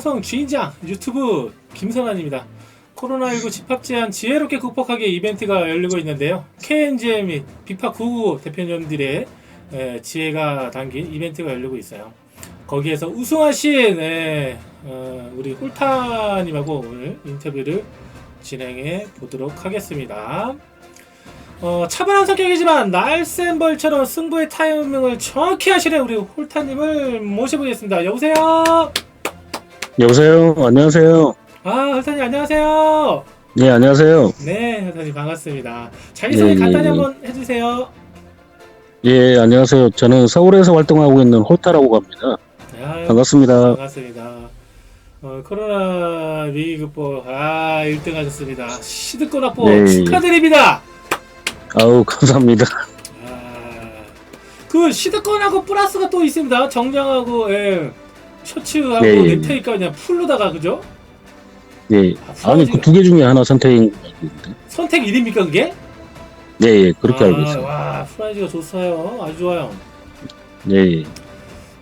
방송 주인장 유튜브 김선환입니다. 코로나19 집합 제한 지혜롭게 극복하기 이벤트가 열리고 있는데요. KNGM 및 비파 99 대표님들의 에, 지혜가 담긴 이벤트가 열리고 있어요. 거기에서 우승하신 에, 어, 우리 홀타님하고 오늘 인터뷰를 진행해 보도록 하겠습니다. 어, 차분한 성격이지만 날쌘 벌처럼 승부의 타이밍을 정확히 하시는 우리 홀타님을 모셔보겠습니다. 여보세요? 여보세요. 안녕하세요. 아, 홀타님 안녕하세요. 네, 안녕하세요. 네, 홀타님 반갑습니다. 자기소개 네, 간단히 네, 한번 해주세요. 예, 안녕하세요. 저는 서울에서 활동하고 있는 호타라고 합니다. 아유, 반갑습니다. 반갑습니다. 어, 코로나 위기 극복, 아, 1등 하셨습니다. 시드권 확보 네. 축하드립니다. 아우, 감사합니다. 아, 그 시드권하고 플러스가 또 있습니다. 정장하고 예, 셔츠하고 네, 예. 넥타이가 그냥 풀로다가 그죠? 예. 아, 아니, 그 두 개 중에 하나 선택인 것 같은데. 선택 1입니까 그게? 네, 예, 그렇게 아, 알고 있어요. 와, 프라이즈가 좋아요. 아주 좋아요. 네, 예.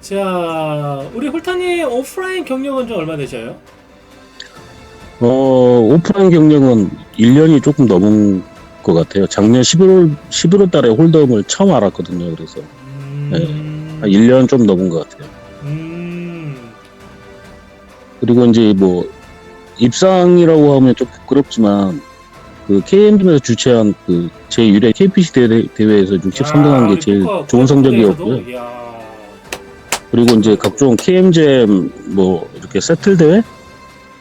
자, 우리 홀타님 오프라인 경력은 좀 얼마 되셔요? 어, 오프라인 경력은 1년이 조금 넘은 것 같아요. 작년 11월, 11월 달에 홀덤을 처음 알았거든요. 그래서 음, 한 1년 좀 넘은 것 같아요. 음, 그리고 이제 뭐, 입상이라고 하면 좀 부끄럽지만, 그 KM에서 주최한 그 제1회 KPC 대회, 대회에서 63등한 게 제일 아, 좋은 성적이었고요. 그리고 이제 각종 KM잼 뭐 이렇게 세틀 대회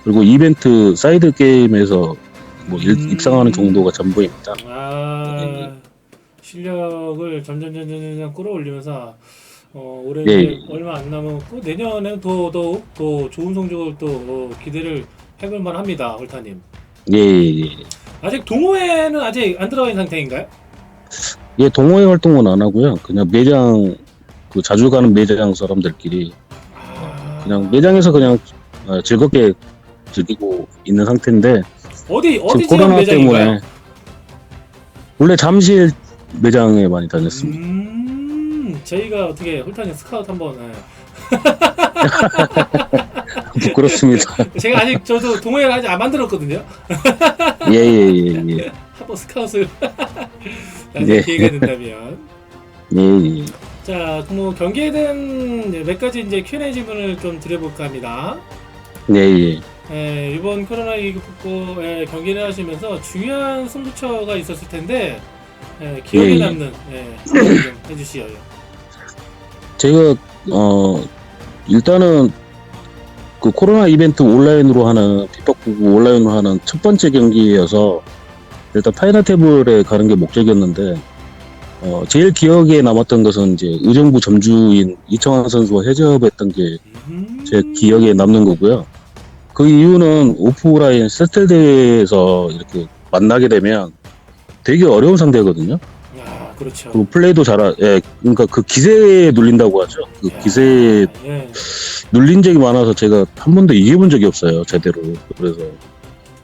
그리고 이벤트 사이드 게임에서 뭐 일- 음. 입상하는 정도가 전부입니다. 아, 실력을 점점 점점 점점 끌어올리면서 어, 올해 예. 이제 얼마 안 남았고 내년에는 더 더욱 더 좋은 성적을 또 어, 기대를 해볼 만합니다, 홀타님. 예, 예, 예. 아직 동호회는 아직 안 들어가 있는 상태인가요? 예, 동호회 활동은 안 하고요. 그냥 매장 그 자주 가는 매장 사람들끼리 아, 그냥 매장에서 그냥 어, 즐겁게 즐기고 있는 상태인데 어디 어디 지금 지역 코로나 매장인가요? 때문에 원래 잠실 매장에 많이 다녔습니다. 음, 저희가 어떻게 홀타님 스카우트 한번 예. 부끄럽습니다. 제가 아직 저도 동호회를 아직 안 만들었거든요. 예, 예, 예, 예. 한번 스카웃을 나중에 네. 기회가 된다면 예, 예. 자, 뭐 경기에 대한 이제 몇 가지 이제 Q&A 질문을 좀 드려볼까 합니다. 예, 예. 예, 이번 코로나19 극복 예, 경기를 하시면서 중요한 승부처가 있었을 텐데 예, 기억에 예, 예. 남는 예, 한번 좀 해주시죠. 제가 어 일단은 그 코로나 이벤트 온라인으로 하는 빅박구구 온라인으로 하는 첫 번째 경기여서 일단 파이널 테이블에 가는 게 목적이었는데 어 제일 기억에 남았던 것은 이제 의정부 점주인 이청환 선수와 해접했던 게제 음, 기억에 남는 거고요. 그 이유는 오프라인 세틀 대회에서 이렇게 만나게 되면 되게 어려운 상대거든요. 야, 그렇죠. 그리고 플레이도 잘하, 예, 그러니까 그 기세에 눌린다고 하죠. 그 야, 기세에 예. 눌린 적이 많아서 제가 한 번도 이겨본 적이 없어요, 제대로. 그래서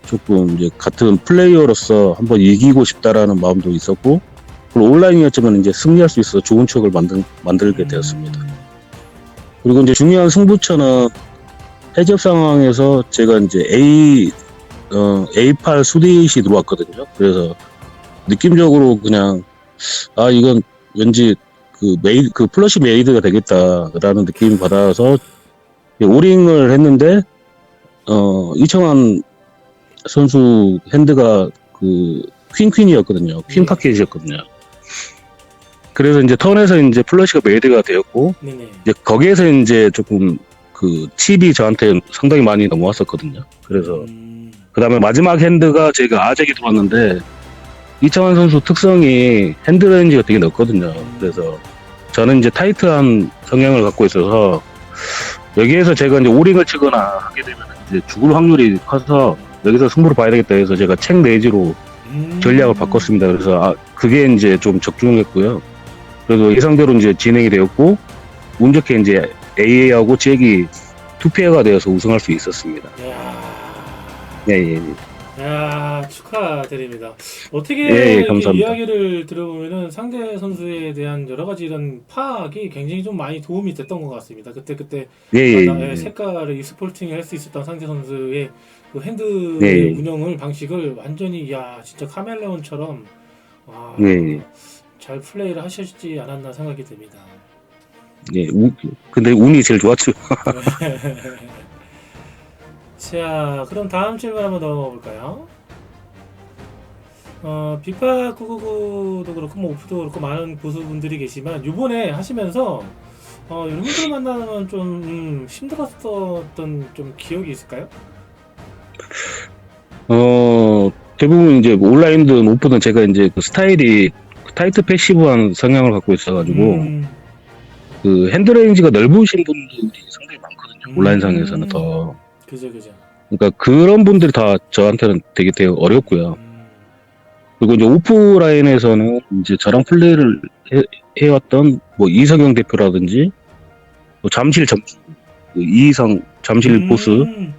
조금 이제 같은 플레이어로서 한번 이기고 싶다라는 마음도 있었고, 그리고 온라인이었지만 이제 승리할 수 있어서 좋은 추억을 만들, 만들게 되었습니다. 음, 그리고 이제 중요한 승부처는 해적 상황에서 제가 이제 A, 어, A8 수디잇이 들어왔거든요. 그래서 느낌적으로 그냥, 아, 이건 왠지 그 메이, 그 플러시 메이드가 되겠다라는 느낌을 받아서 오링을 했는데, 어, 이청환 선수 핸드가 그 퀸퀸이었거든요. 퀸 네. 파켓이었거든요. 그래서 이제 턴에서 이제 플러시가 메이드가 되었고, 네네. 이제 거기에서 이제 조금 그 칩이 저한테 상당히 많이 넘어왔었거든요. 그래서 음, 그 다음에 마지막 핸드가 제가 아잭이 들어왔는데 이창환 선수 특성이 핸드 레인지가 되게 넓거든요. 그래서 저는 이제 타이트한 성향을 갖고 있어서 여기에서 제가 이제 오링을 치거나 하게 되면 이제 죽을 확률이 커서 여기서 승부를 봐야 되겠다 해서 제가 책 내지로 음. 전략을 바꿨습니다. 그래서 아, 그게 이제 좀 적중했고요. 그래도 예상대로 이제 진행이 되었고 운 좋게 이제 AA하고 잭이 투페어가 되어서 우승할 수 있었습니다. 야, 예, 예, 예. 야 축하드립니다. 어떻게 예, 예, 이렇게 감사합니다. 이야기를 들어보면은 상대 선수에 대한 여러 가지 이런 파악이 굉장히 좀 많이 도움이 됐던 것 같습니다. 그때 그때 예, 예, 나- 예, 예. 색깔을 익스폴팅을 할 수 있었던 상대 선수의 그 핸드 예, 예. 운영을 방식을 완전히 야 진짜 카멜레온처럼 와, 예, 예. 잘 플레이를 하셨지 않았나 생각이 듭니다. 예, 우, 근데 운이 제일 좋았죠. 자, 그럼 다음 질문 한번 넘어가 볼까요? 어, 비파 999도 그렇고 뭐 오프도 그렇고 많은 고수분들이 계시지만 요번에 하시면서 어, 여러분들 만나면 좀 음, 힘들었었던 좀 기억이 있을까요? 어, 대부분 이제 온라인든 오프든 제가 이제 그 스타일이 타이트 패시브한 성향을 갖고 있어가지고 음, 그 핸드레인지가 넓으신 분들이 상당히 많거든요. 음. 온라인상에서는 더. 그죠, 그죠. 그러니까 그런 분들이 다 저한테는 되게 되게 어렵고요. 음, 그리고 이제 오프라인에서는 이제 저랑 플레이를 해, 해왔던 뭐 이석영 대표라든지 뭐 잠실 점주 그 이희성 잠실 보스 음,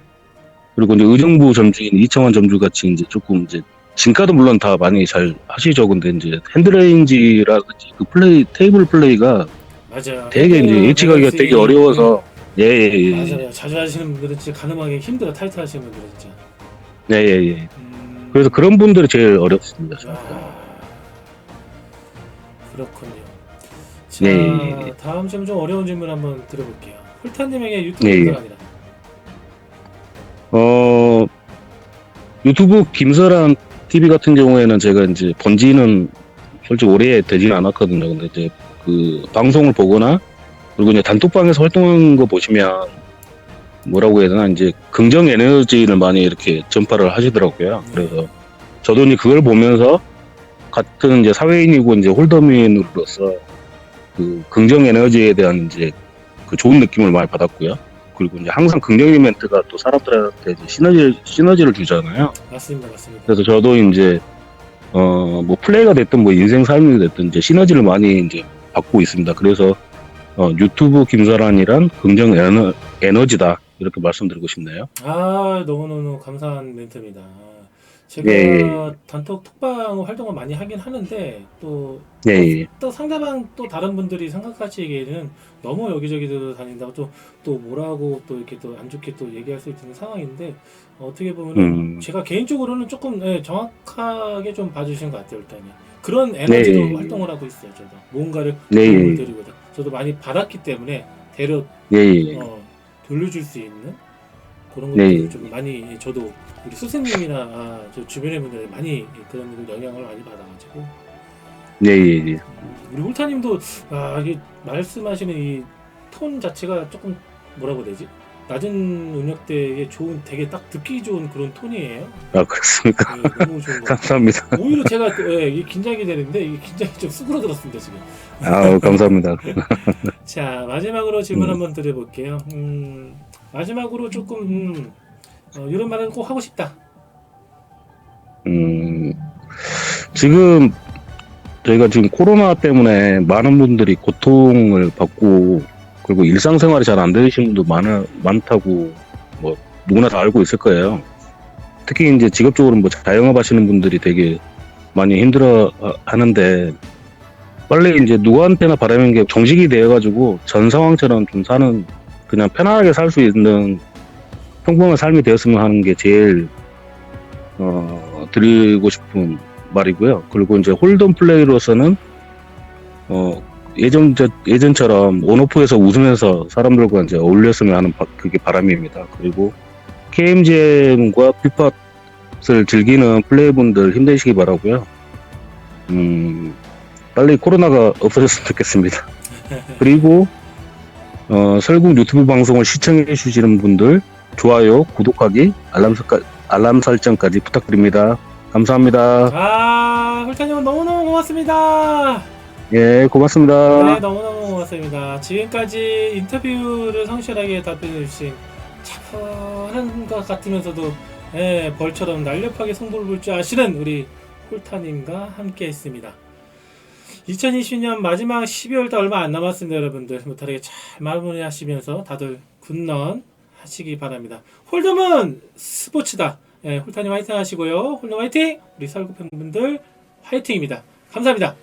그리고 이제 의정부 점주인 이청환 점주 같이 이제 조금 이제 진가도 물론 다 많이 잘 하시죠. 근데 이제 핸드레인지라든지 그 플레이 테이블 플레이가 맞아요. 되게 이제 예측하기가 밸런스 되게 어려워서 예예예 맞아요. 자주 하시는 분들은 진짜 가늠하기 힘들어. 타이트 하시는 분들은 진짜. 예예예. 음, 그래서 그런 분들이 제일 어렵습니다. 아, 그렇군요. 자, 네. 다음 질문 좀 어려운 질문 한번 들어볼게요. 홀타님에게 유튜브 네. 감사합니다. 어 유튜브 김설한 TV 같은 경우에는 제가 이제 본지는 솔직히 오래 되지는 않았거든요. 근데 이제 그 방송을 보거나 그리고 이제 단톡방에서 활동한 거 보시면 뭐라고 해야 되나 이제 긍정 에너지를 많이 이렇게 전파를 하시더라고요. 그래서 저도 이제 그걸 보면서 같은 이제 사회인이고 이제 홀더민으로서 그 긍정 에너지에 대한 이제 그 좋은 느낌을 많이 받았고요. 그리고 이제 항상 긍정의 멘트가 또 사람들한테 이제 시너지, 시너지를 주잖아요. 맞습니다, 맞습니다. 그래서 저도 이제, 어, 뭐 플레이가 됐든 뭐 인생 삶이 됐든 이제 시너지를 많이 이제 받고 있습니다. 그래서, 어, 유튜브 김사란이란 긍정 에너, 에너지다. 이렇게 말씀드리고 싶네요. 아, 너무너무 감사한 멘트입니다. 제가 예, 예. 단톡 톡방 활동을 많이 하긴 하는데 또, 예, 예. 또 상대방 또 다른 분들이 생각하시기에는 너무 여기저기 다닌다고 또, 또 뭐라고 또 이렇게 또 안 좋게 또 얘기할 수 있는 상황인데 어떻게 보면 음, 제가 개인적으로는 조금 예, 정확하게 좀 봐주신 것 같아요 일단은 그런 에너지로 네. 활동을 하고 있어요 저도 뭔가를 네, 예, 드리거든 저도 많이 받았기 때문에 대려 예, 예. 어, 돌려줄 수 있는 그런 네. 것들을 좀 많이 예, 저도 우리 스승님이나 아, 저 주변의 분들이 많이 그런 영향을 많이 받아가지고 예, 예, 예. 우리 홀타님도 아 이게 말씀하시는 이 톤 자체가 조금 뭐라고 해야 되지 낮은 음역대에 좋은 되게 딱 듣기 좋은 그런 톤이에요. 아, 그렇습니까? 네, 너무 좋은 것 같아요. 감사합니다. 오히려 제가 또, 예, 이게 긴장이 되는데 이게 긴장이 좀 수그러들었습니다 지금. 아우, 감사합니다. 자 마지막으로 질문 음. 한번 드려볼게요. 음, 마지막으로 조금 음, 어, 이런 말은 꼭 하고 싶다. 음, 지금 저희가 지금 코로나 때문에 많은 분들이 고통을 받고 그리고 일상생활이 잘 안 되시는 분도 많아, 많다고 뭐 누구나 다 알고 있을 거예요. 특히 이제 직업적으로 뭐 자영업 하시는 분들이 되게 많이 힘들어 하는데 빨리 이제 누구한테나 바라는 게 정식이 되어가지고 전 상황처럼 좀 사는 그냥 편안하게 살 수 있는 평범한 삶이 되었으면 하는 게 제일 어, 드리고 싶은 말이고요. 그리고 이제 홀덤 플레이로서는 어, 예전 저, 예전처럼 온오프에서 웃으면서 사람들과 이제 어울렸으면 하는 바- 그게 바람입니다. 그리고 KMGM과 피팟을 즐기는 플레이분들 힘내시기 바라고요. 음, 빨리 코로나가 없어졌으면 좋겠습니다. 그리고 어, 설국 유튜브 방송을 시청해 주시는 분들 좋아요, 구독하기, 알람 설정 알람 설정까지 부탁드립니다. 감사합니다. 아 홀타님 너무너무 고맙습니다. 예, 고맙습니다. 네, 너무너무 고맙습니다. 지금까지 인터뷰를 성실하게 답변해 주신 차분한 것 같으면서도 예, 벌처럼 날렵하게 승부를 볼 줄 아시는 우리 홀타님과 함께 했습니다. 2020년 마지막 12월도 얼마 안 남았습니다, 여러분들. 무탈하게 잘 마무리하시면서 다들 굿런 하시기 바랍니다. 홀덤은 스포츠다. 예, 홀타님 화이팅 하시고요. 홀님 화이팅! 우리 설구 팬분들 화이팅입니다. 감사합니다.